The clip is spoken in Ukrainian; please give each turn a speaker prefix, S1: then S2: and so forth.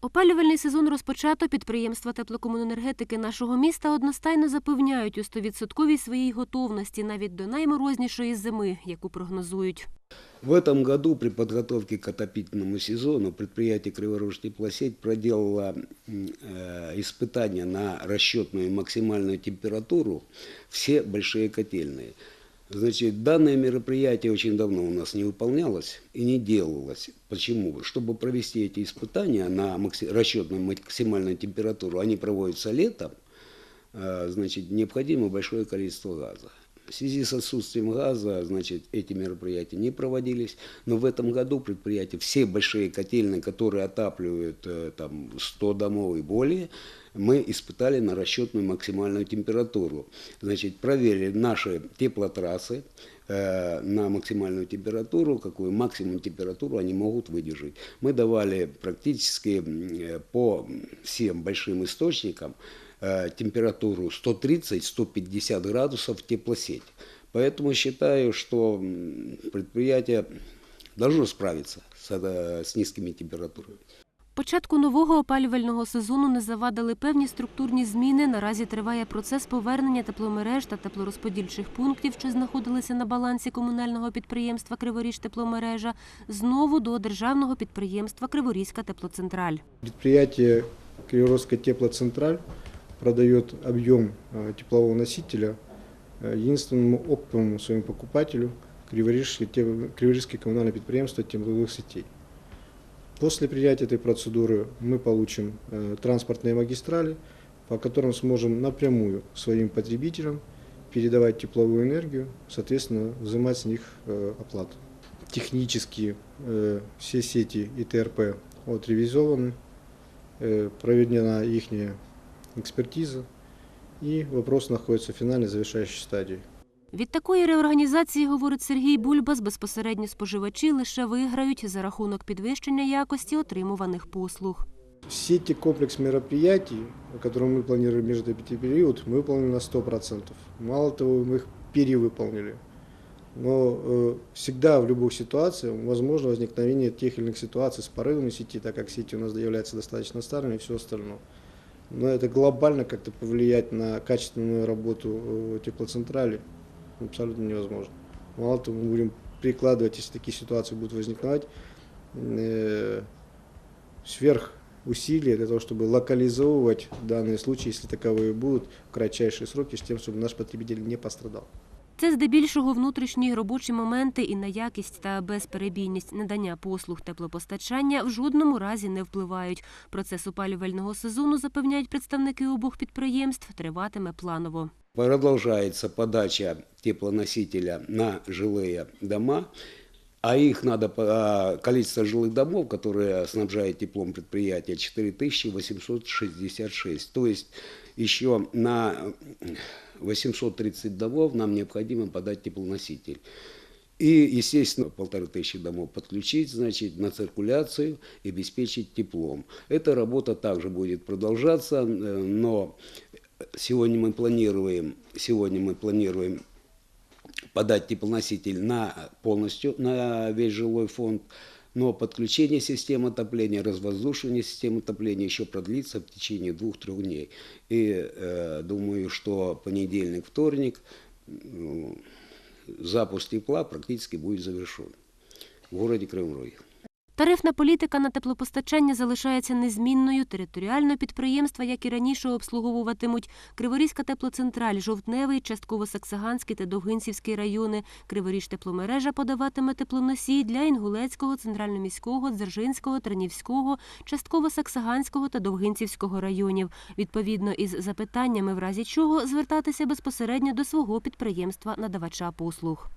S1: Опалювальний сезон розпочато. Підприємства теплокомуненергетики нашого міста одностайно запевняють у 100% своїй готовності навіть до найморознішої зими, яку прогнозують.
S2: В этом году при подготовке к отопительному сезону предприятие «Криворожтеплосеть» проделало м, э, испытания на расчетную максимальную температуру все большие котельные. Значит, данное мероприятие очень давно у нас не выполнялось и не делалось. Почему? Чтобы провести эти испытания на макси- расчетную максимальную температуру, они проводятся летом, э, значит, необходимо большое количество газа. В связи с отсутствием газа, значит, эти мероприятия не проводились. Но в этом году предприятия, все большие котельные, которые отапливают э, там 100 домов и более, мы испытали на расчетную максимальную температуру. Значит, проверили наши теплотрассы э, на максимальную температуру, какую максимум температуру они могут выдержать. Мы давали практически э, по всем большим источникам температуру 130-150 градусов теплосеть. Поэтому считаю, что предприятие должно справиться с, э, с низкими температурами.
S1: Початку нового опалювального сезону не завадили певні структурні зміни. Наразі триває процес повернення тепломереж та теплорозподільчих пунктів, що знаходилися на балансі комунального підприємства Криворіж тепломережа, знову до державного підприємства Криворізька теплоцентраль.
S3: Предприятие Криворожская теплоцентраль продает объем э, теплового носителя э, единственному оптовому своему покупателю Криворижское, те- Криворижское коммунальное предприятие тепловых сетей. После принятия этой процедуры мы получим э, транспортные магистрали, по которым сможем напрямую своим потребителям передавать тепловую энергию, соответственно, взимать с них оплату. Технически все сети ИТРП отревизованы, проведена их экспертиза, и вопрос находится в финальной завершающей стадии.
S1: Від такої реорганізації, говорить Сергій Бульбас, безпосередньо споживачі лише виграють за рахунок підвищення якості отримуваних послуг.
S3: Сети комплекс мероприятий, которые мы планировали междуобитий период, мы выполнили на 100%. Мало того, мы их перевыполнили. Но э, всегда в любых ситуациях возможно возникновение тех или иных ситуаций с порывами сети, так как сети у нас являются достаточно старыми и все остальное. Но это глобально как-то повлиять на качественную работу э, теплоцентрали абсолютно невозможно. Мало того, мы будем прикладывать, если такие ситуации будут возникать, э, сверх усилия для того, чтобы локализовывать данные случаи, если таковые будут, в кратчайшие сроки, с тем, чтобы наш потребитель не пострадал.
S1: Це здебільшого внутрішні робочі моменти і на якість та безперебійність надання послуг теплопостачання в жодному разі не впливають. Процес опалювального сезону, запевняють представники обох підприємств, триватиме планово.
S2: Продолжается подача теплоносителя на жилые дома, а их надо, а, количество жилых домов, которые снабжают теплом предприятия, 4866. То есть еще на 830 домов нам необходимо подать теплоноситель. И, естественно, полторы тысячи домов подключить, значит, на циркуляцию и обеспечить теплом. Эта работа также будет продолжаться, э, но сегодня мы планируем, сегодня мы планируем подать теплоноситель на полностью на весь жилой фонд, но подключение системы отопления, развоздушивание системы отопления еще продлится в течение двух-трех дней. И э, думаю, что понедельник, вторник ну, запуск тепла практически будет завершен в городе Кривом Роге.
S1: Тарифна політика на теплопостачання залишається незмінною. Територіально підприємства, як і раніше, обслуговуватимуть Криворізька теплоцентраль, Жовтневий, частково Саксаганський та Довгинцівський райони. Криворіж тепломережа подаватиме теплоносій для Інгулецького, Центральноміського, Дзержинського, Тернівського, частково Саксаганського та Довгинцівського районів. Відповідно із запитаннями, в разі чого звертатися безпосередньо до свого підприємства надавача послуг.